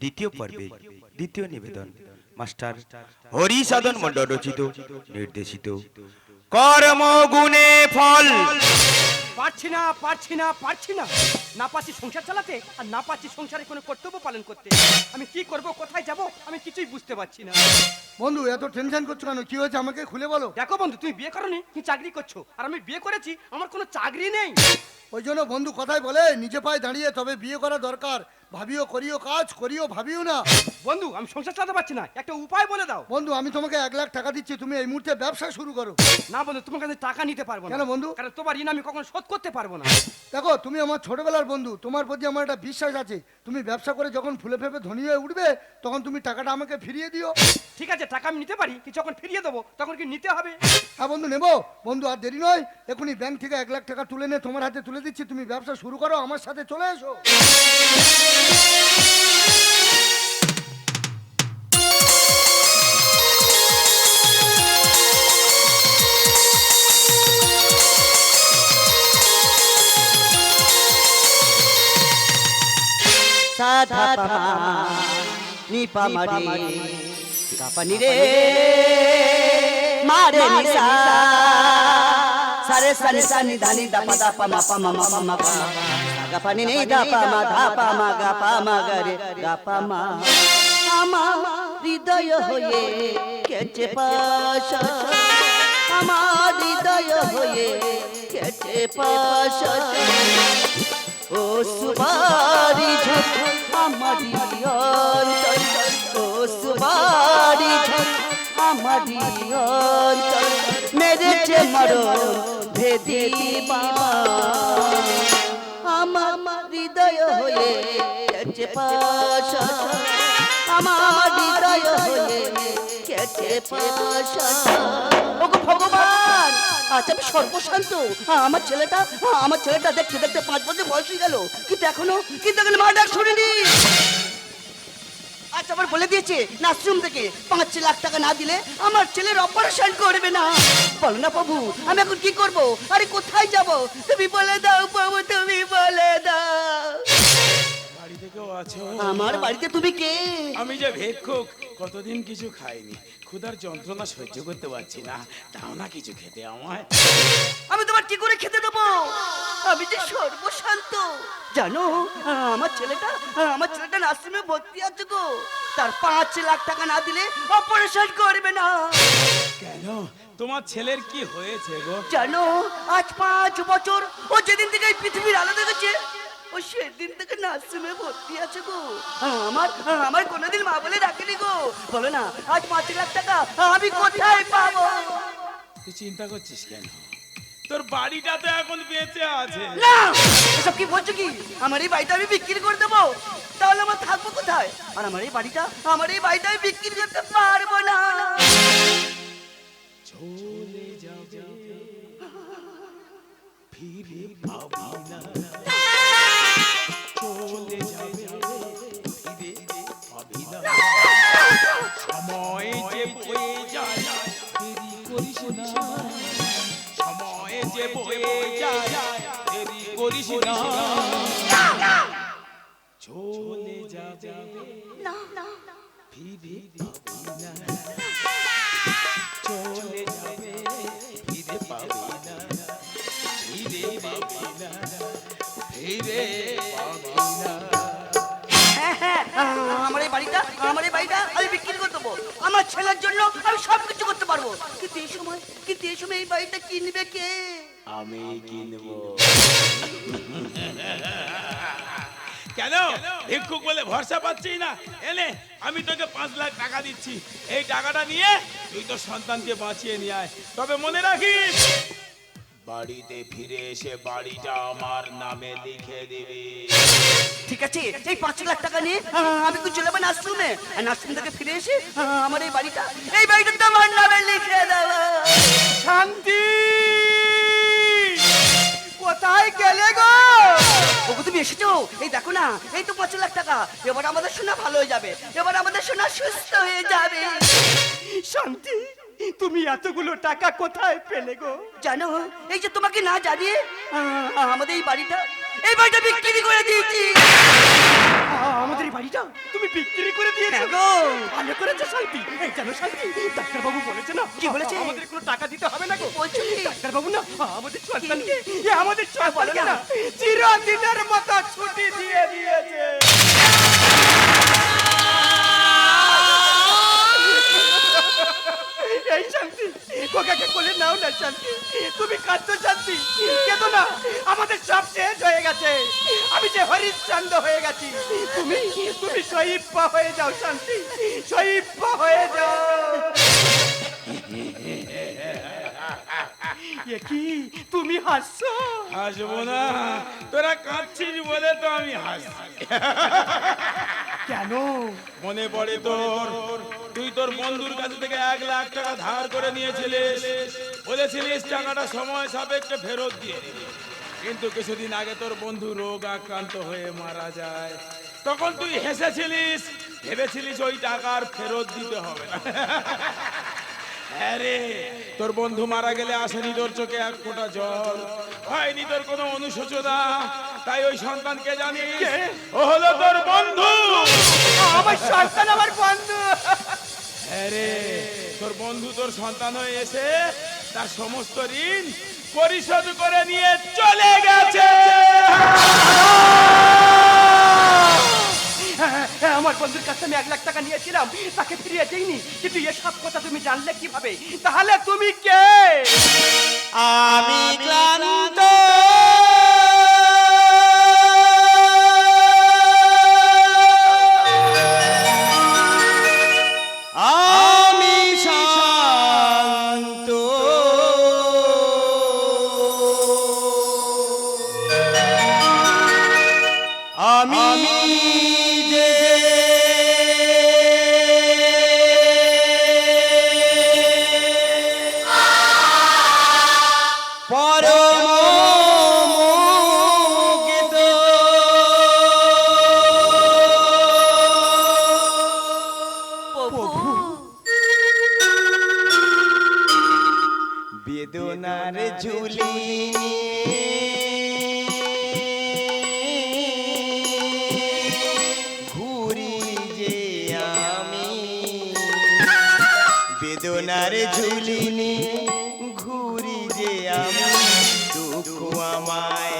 দ্বিতীয় পর্বে দ্বিতীয় নিবেদন। মাস্টার হরি সাধন মন্ডল রচিত নির্দেশিত। কর্ম গুণে ফল। পারছি না পারছি না পারছি না। না পারছি সংসার চালাতে আর না পারছি সংসারে কোনো কর্তব্য পালন করতে। আমি কি করব কোথায় যাব আমি কিছুই বুঝতে পারছি না। বন্ধু এত টেনশন করছ কেন? কি হয়েছে আমাকে খুলে বলো। দেখো বন্ধু তুমি বিয়ে করনি তুমি চাকরি করছ। আর আমি বিয়ে করেছি আমার কোনো চাকরি নেই। ওই জন্য বন্ধু কথাই বলে নিজে পায়ে দাঁড়িয়ে তবে বিয়ে করা দরকার। ভাবিও করিও কাজ করিও ভাবিও না। বন্ধু আমি সংসার চালাতে পারছি না। একটা উপায় বলে দাও। বন্ধু আমি তোমাকে এক লাখ টাকা দিচ্ছি তুমি এই মুহূর্তে ব্যবসা শুরু করো। না বন্ধু তোমার কাছে টাকা নিতে পারব না। কেন বন্ধু? কারণ তোমার ঋণ আমি কখনো শোধ করতে পারব না। দেখো তুমি আমার ছোটবেলার বন্ধু তোমার প্রতি আমার একটা বিশ্বাস আছে। তুমি ব্যবসা করে যখন ফুলে ফেপে ধনী হয়ে উঠবে তখন তুমি টাকাটা আমাকে ফিরিয়ে দিও। ঠিক আছে টাকা আমি নিতে পারি কি যখন ফিরিয়ে দেবো তখন কি নিতে হবে? হ্যাঁ বন্ধু নেব। বন্ধু আর দেরি নয়। এখনই ব্যাংক থেকে এক লাখ টাকা তুলে নে তোমার হাতে তুলে দিচ্ছি। তুমি ব্যবসা শুরু করো আমার সাথে চলে এসো। నిపమడి కపనిరే మారే నిసా সাধা পামা নি পামারে কাপানি রে মারে নিসা সারে সারে সানি ধানি দাপা দাপা মা পামা মা পামা পামা গাপানি নে দাপা মা, ধাপা মা, গাপা মা, গারে গাপা মা। আমার হৃদয় হয়ে কেচে পাশা। আমার হৃদয় হয়ে কেচে পাশা। ও সুবারি ঝক আমারি অন্তর ও সুবারি ঝক আমারি অন্তর মেরেছে মরণ ভেদি বাবা আমার হৃদয় হয়ে কেটে পাশা। আমার হৃদয় হয়ে পাশা। ভগবান আচ্ছা আমি সর্বশান্ত। আমার ছেলেটা আমার ছেলেটা দেখতে দেখতে পাঁচ বছর বয়স হয়ে গেল। কিন্তু এখনও কিন্তু এখনও মা ডাক শুনিনি। আচ্ছা আবার বলে দিয়েছে নার্সিং থেকে পাঁচ লাখ টাকা না দিলে আমার ছেলের অপারেশন করবে না। বলো না প্রভু আমি এখন কি করব? আরে কোথায় যাব? তুমি বলে দাও প্রভু তুমি বলে দাও। বাড়ি থেকেও আছো? আমার বাড়িতে তুমি কে? আমি যে ভিক্ষুক কতদিন কিছু খাইনি। ক্ষুধার যন্ত্রণা সহ্য করতে পারছি না। তাও না কিছু খেতে আমায়। আমি তোমার কি করে খেতে দেবো? আমি যে সর্বশান্ত। জানো আমার ছেলেটা আমার ছেলেটা নার্সিংয়ে ভর্তি আছে গো। তার পাঁচ লাখ টাকা না দিলে অপারেশন করবে না। কেন? তোমার ছেলের কি হয়েছে গো? জানো আজ পাঁচ বছর ও যেদিন থেকে এই পৃথিবীর আলো দেখেছে ও সেদিন থেকে নার্সিংয়ে ভর্তি আছে গো। আমার আমার কোনোদিন মা বলে ডাকেনি গো। বলো না আজ পাঁচ লাখ টাকা আমি কোথায় পাবো? তুই চিন্তা করছিস কেন? তোর বাড়িটা তো এখন বেঁচে আছে। না এসব কি বলছো কি? আমার এই বাড়িটা আমি বিক্রি করে দেবো? তাহলে আমার থাকব কোথায়? আর আমার এই বাড়িটা আমার এই বাড়িটা আমি বিক্রি করতে পারব না। চলে যাবে। ফিরে পাবি না। চলে যাবে। ফিরে পাবি না। সময় যে বয়ে যায় দেরি করিস না। চলে যাবে। চলে যাবে। ফিরে পাবি না। ফিরে পাবি না। ফিরে পাবি না। হ্যাঁ হ্যাঁ আমার এই বাড়িটা, আমার এই বাড়িটা আমি বিক্রি করে দেবো। আমার ছেলের জন্য আমি সব কিছু করতে পারব। কিন্তু এই সময়, কিন্তু এই সময় এই বাড়িটা কিনবে কে? আমি কিনবো কেন ভিক্ষুক বলে ভরসা পাচ্ছি না। এনে আমি তোকে পাঁচ লাখ টাকা দিচ্ছি। এই টাকাটা নিয়ে তুই তো সন্তানকে বাঁচিয়ে নিয়ে আয়। তবে মনে রাখিস বাড়িতে ফিরে এসে বাড়িটা আমার নামে লিখে দিবি। ঠিক আছে এই পাঁচ লাখ টাকা নিয়ে আমি তো চলে যাব নার্সিংহোমে আর নার্সিং থেকে ফিরে এসে আমার এই বাড়িটা এই বাড়িটা তো আমার নামে লিখে দেবো। শান্তি! তুমি এসেছ? এই দেখো না এই তো পাঁচ লাখ টাকা। এবার আমাদের সোনা ভালো হয়ে যাবে। এবার আমাদের সোনা সুস্থ হয়ে যাবে। শান্তি তুমি এতগুলো টাকা কোথায় পেলে গো? জানো এই যে তোমাকে না জানিয়ে আমাদের এই বাড়িটা এই বাড়িটা বিক্রি করে দিয়েছি। আমাদের এই বাড়িটা তুমি বিক্রি করে দিয়েছ। হ্যাঁ গো। ভালো করেছ শান্তি। এই জানো শান্তি ডাক্তার বাবু বলেছে না কি বলেছে? আমাদের কোনো টাকা দিতে হবে না গো। বলছি? ডাক্তার বাবু না আমাদের সন্তানকে এ আমাদের সন্তানকে না চিরদিনের মতো ছুটি দিয়ে দিয়েছে। এই শান্তি। কোকাকে কোলে নাও না শান্তি। তুমি কাঁদছো শান্তি। কেঁদো না। আমাদের সব শেষ হয়ে গেছে। আমি যে হরিশ্চন্দ্র হয়ে গেছি। তুমি তুমি শহীদ হয়ে যাও শান্তি। শহীদ হয়ে যাও। কি? তুমি হাসছো? হাসবো না। তোরা কাঁদছিস বলে তো আমি হাসছি। কেন? মনে পড়ে তোর। তুই তোর বন্ধুর কাছে থেকে এক লাখ টাকা ধার করে নিয়েছিলিস। বলেছিলিস টাকাটা সময় সাপেক্ষে ফেরত দিয়ে কিন্তু কিছুদিন আগে তোর বন্ধু রোগ আক্রান্ত হয়ে মারা যায়। তখন তুই হেসেছিলিস ভেবেছিলিস ওই টাকার ফেরত দিতে হবে আরে তোর বন্ধু মারা গেলে আসেনি তোর চোখে এক ফোঁটা জল। হয়নি তোর কোনো অনুশোচনা। তাই ওই সন্তানকে জানিস কে? ও হলো তোর বন্ধু। আমার সন্তান আমার বন্ধু। আরে তোর বন্ধু তোর সন্তান হয়ে এসে তার সমস্ত ঋণ পরিশোধ করে নিয়ে চলে গেছে। হ্যাঁ, হ্যাঁ, আমার বন্ধুর কাছে আমি এক লাখ টাকা নিয়েছিলাম তাকে ফিরিয়ে দিইনি। কিন্তু এসব কথা তুমি জানলে কীভাবে? তাহলে তুমি কে? আমি বেদনার ঝুলিনি ঘুরি যে আমি দুঃখ আমায়।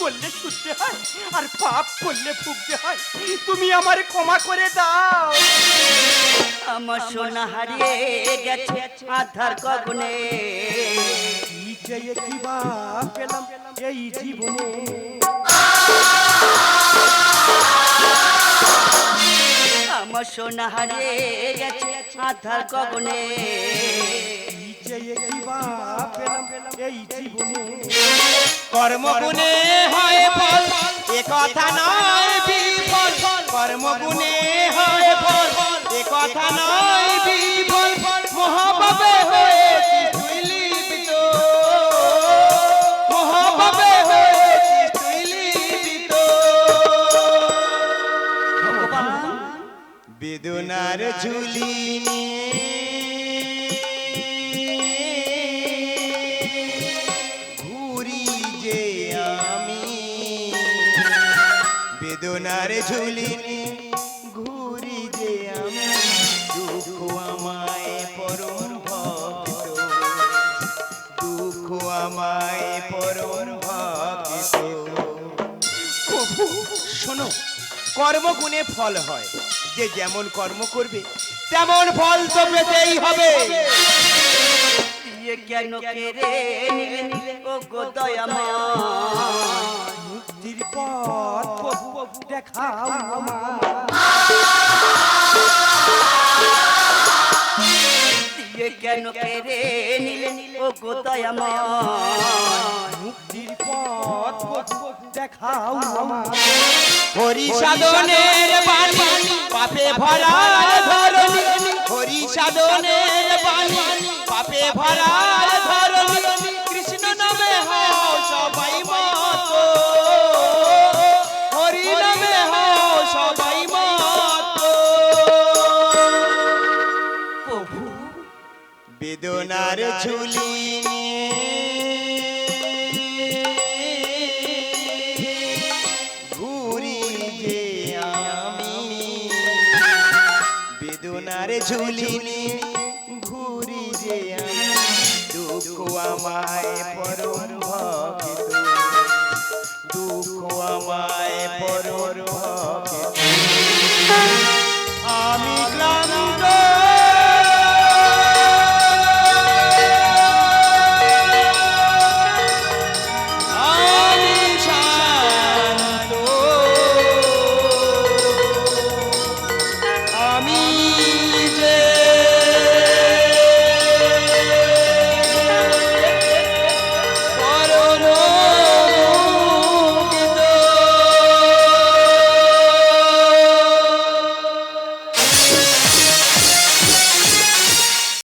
করলে ছুটতে হয় আর পাপ করলে ভুগতে হয়। তুমি আমার ক্ষমা করে দাও। আমার সোনা হারিয়ে গেছে আধার গগনে কি চেয়ে কি বা পেলাম এই জীবনে। আমার সোনা হারিয়ে গেছে আধার গগনে চেয়ে কি বা পেলাম এই জীবনে। কর্মগুণে হয় ফল, এ নয় বিফল। কর্মগুণে হয় ফল, এ নয় বিফল। আমি। বেদনার ঝুলি ঘুরি যে আমি। দুঃখ আমায় পরম ভক্ত। দুঃখ আমায় পরম ভক্ত। শোনো, কর্মগুণে ফল হয়। যে যেমন কর্ম করবে, তেমন ফল তো পেতেই হবে। দিয়ে জ্ঞান কেড়ে নিলে? ও গো মুক্তির পথ দেখাও দিয়ে জ্ঞান নিলে? ও গো মুক্তির পথ দেখাও হরি সাধনের পাপে ভরা ধরনি হরি সাধনের পাপে ভরা ধরণী কৃষ্ণ নামে হও সবাই মত। হরি নামে হও সবাই মত। প্রভু বেদনার ঝুলি আমায় পরম